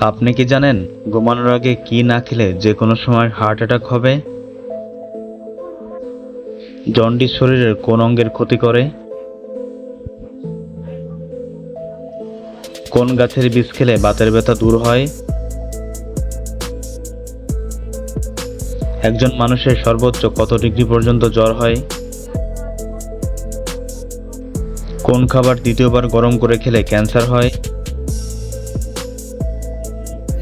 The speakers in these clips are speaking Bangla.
আপনি কি জানেন ঘুমানোর আগে কি না খেলে যে কোনো সময় হার্ট অ্যাটাক হবে? জন্ডিস শরীরের কোন অঙ্গের ক্ষতি করে? কোন গাছের বীজ খেলে বাতের ব্যথা দূর হয়? একজন মানুষের সর্বোচ্চ কত ডিগ্রি পর্যন্ত জ্বর হয়? কোন খাবার দ্বিতীয়বার গরম করে খেলে ক্যান্সার হয়?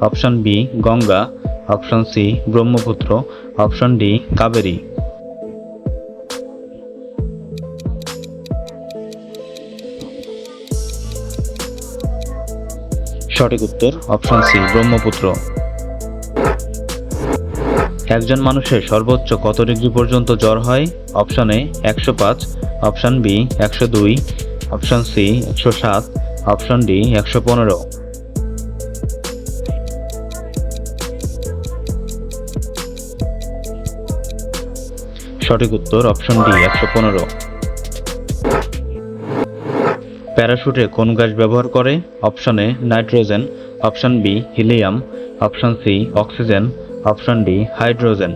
Option B, Ganga. Option C, Brahmaputra. Option D, Kaveri. সঠিক উত্তর, অপশন সি, ব্রহ্মপুত্র। একজন মানুষের সর্বোচ্চ কত ডিগ্রি পর্যন্ত জ্বর হয়? অপশন এ, একশো পাঁচ। অপশন বি, একশো দুই। অপশন সি, একশো সাত। অপশন ডি, একশো পনেরো। সঠিক উত্তর অপশন ডি একশো পনেরো। প্যারাশুটে কোন গ্যাস ব্যবহার করে? Option A nitrogen. Option B helium. Option C oxygen. Option D hydrogen.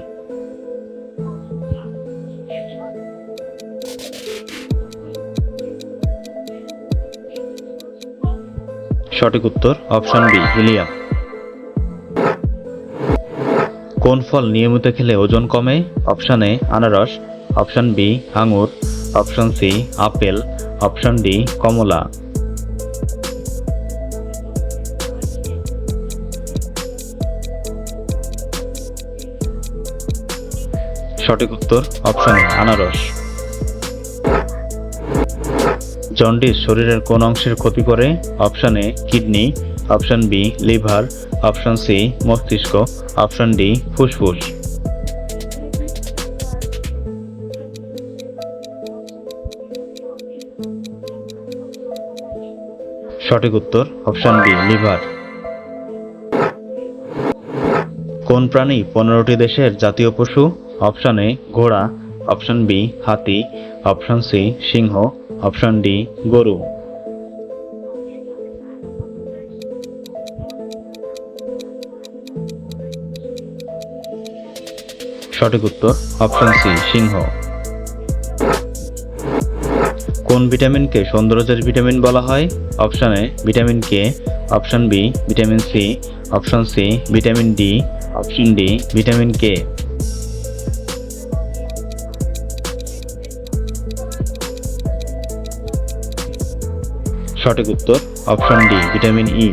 সঠিক উত্তর অপশন বি হিলিয়াম। কোন ফল নিয়মিত খেলে ওজন কমে? অপশন এ, আনারস, অপশন বি, আঙুর, option C, apple, option D, কমলা। সঠিক উত্তর, অপশন আনারস। জন্ডিস শরীরের কোন অংশের ক্ষতি করে? Option A, kidney, option B, liver option C, মস্তিষ্ক। অপশন ডি, ফুসফুস। সঠিক উত্তর, অপশন বি লিভার। কোন প্রাণী পনেরোটি দেশের জাতীয় পশু? অপশন এ, ঘোড়া। অপশন বি, হাতি। অপশন সি, সিংহ। অপশন ডি, গরু। সঠিক উত্তর অপশন সি সিংহ। কোন ভিটামিনকে সৌন্দর্যের ভিটামিন বলা হয়? Option A vitamin K option B vitamin C option C vitamin D option D vitamin K সঠিক উত্তর অপশন ডি ভিটামিন ই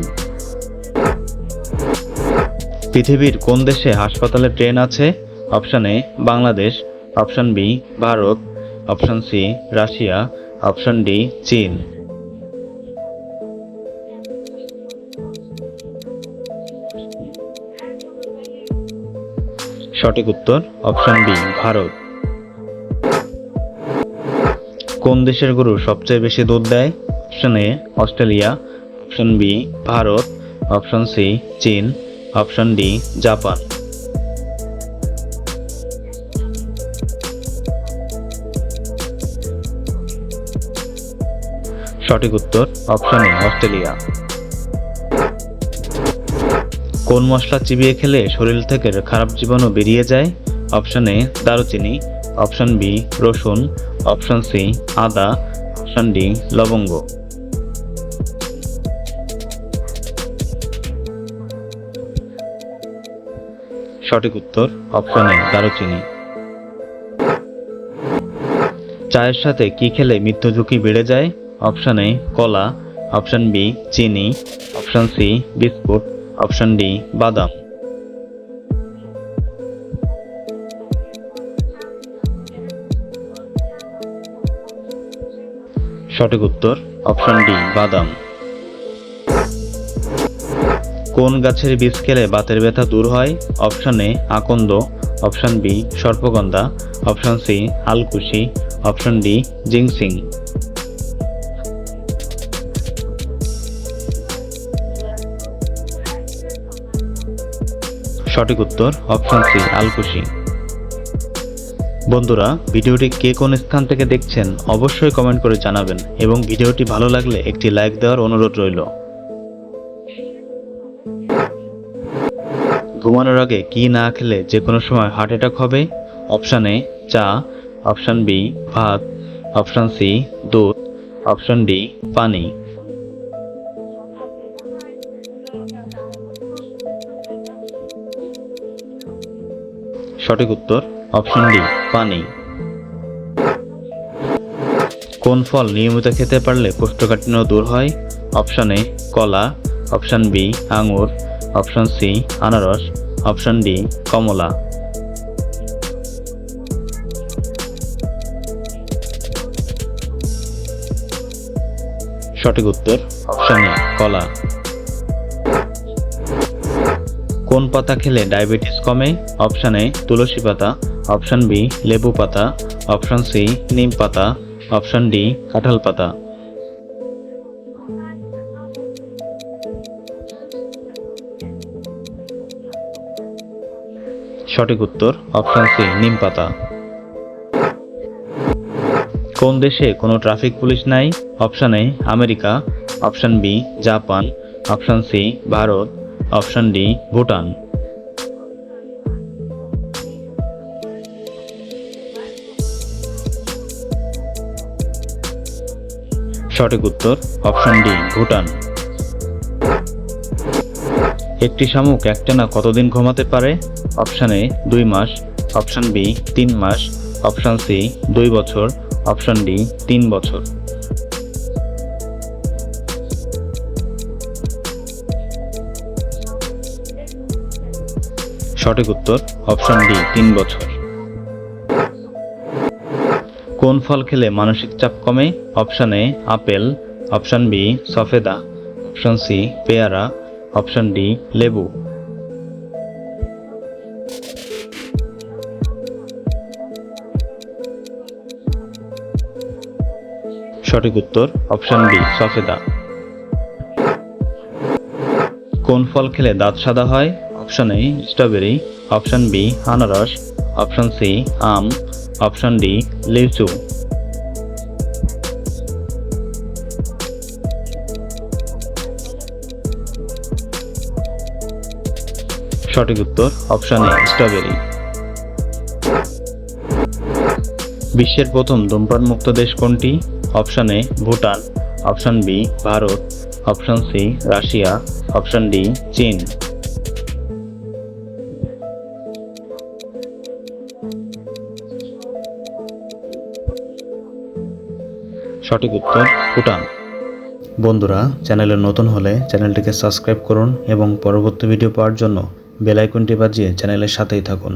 পৃথিবীর কোন দেশে হাসপাতালে ট্রেন আছে? Option A Bangladesh option B Bharat option C Russia option D চীন সঠিক উত্তর অপশন বি ভারত কোন দেশের গরু সবচেয়ে বেশি দুধ দেয়? Option A Australia option B Bharat option C চীন অপশন ডি জাপান সঠিক উত্তর অপশন এ, অস্ট্রেলিয়া। কোন মশলা চিবিয়ে খেলে শরীর থেকে খারাপ জীবাণু বেরিয়ে যায়? অপশন এ, দারুচিনি। অপশন বি, রসুন। অপশন সি, আদা। অপশন ডি, লবঙ্গ। সঠিক উত্তর অপশন এ, দারুচিনি। চায়ের সাথে কি খেলে মৃত্যু ঝুঁকি বেড়ে যায়? অপশন এ কলা। অপশন বি চিনি। Option C biscuit. Option D বাদাম। সঠিক উত্তর, অপশন ডি বাদাম। কোন গাছের বীজ খেলে বাতের ব্যথা দূর হয়? অপশন এ আকন্দ। অপশন বি সর্পগন্ধা। Option C আলকুশি। Option D ginseng. সঠিক উত্তর অপশন সি আলকুশি বন্ধুরা, ভিডিওটি কে কোন স্থান থেকে দেখছেন অবশ্যই কমেন্ট করে জানাবেন এবং ভিডিওটি ভালো লাগলে একটি লাইক দেওয়ার অনুরোধ রইল। ঘুমানোর আগে কি না খেলে যে কোনো সময় হার্ট অ্যাটাক হবে? অপশান এ চা। অপশান বি ভাত। অপশান সি দুধ। অপশান ডি পানি। সঠিক উত্তর অপশন ডি পানি। কোন ফল নিয়মিত খেতে পারলে কোষ্ঠকাঠিন্য দূর হয়? অপশন এ কলা। অপশন বি আঙুর। অপশন সি আনারস। অপশন ডি কমলা। সঠিক উত্তর অপশন এ কলা। কোন পাতা খেলে ডায়াবেটিস কমে? অপশন এ, তুলসী পাতা। অপশন বি, লেবু পাতা। অপশন সি, নিম পাতা। অপশন ডি, কাঁঠাল পাতা। সঠিক উত্তর, অপশন সি, নিম পাতা। কোন দেশে কোনো ট্রাফিক পুলিশ নাই? Option A, America. Option B, Japan. Option C, Bharat. Option D Bhutan সঠিক উত্তর অপশন ডি ভুটান একটি শামুক একটানা কতদিন ঘুমাতে পারে? অপশন এ দুই মাস। অপশন বি তিন মাস। অপশন সি দুই বছর। অপশন ডি তিন বছর। সঠিক উত্তর অপশন ডি তিন বছর। কোন ফল খেলে মানসিক চাপ কমে? Option A apple. Option B সফেদা। Option C পেয়ারা। অপশন ডি লেবু। সঠিক উত্তর অপশন বি সফেদা। কোন ফল খেলে দাঁত সাদা হয়? Option A strawberry option B আনারস অপশন সি আম অপশন ডি লিচু সঠিক উত্তর অপশন এ স্ট্রবেরি বিশ্বের প্রথম ধূমপান মুক্ত দেশ কোনটি? Option A Bhutan. Option B Bharat. Option C Russia. Option D চীন। সঠিক উত্তর ভুটান। বন্ধুরা, চ্যানেলে নতুন হলে চ্যানেলটিকে সাবস্ক্রাইব করুন এবং পরবর্তী ভিডিও পাওয়ার জন্য বেল আইকনটি বাজিয়ে চ্যানেলের সাথেই থাকুন।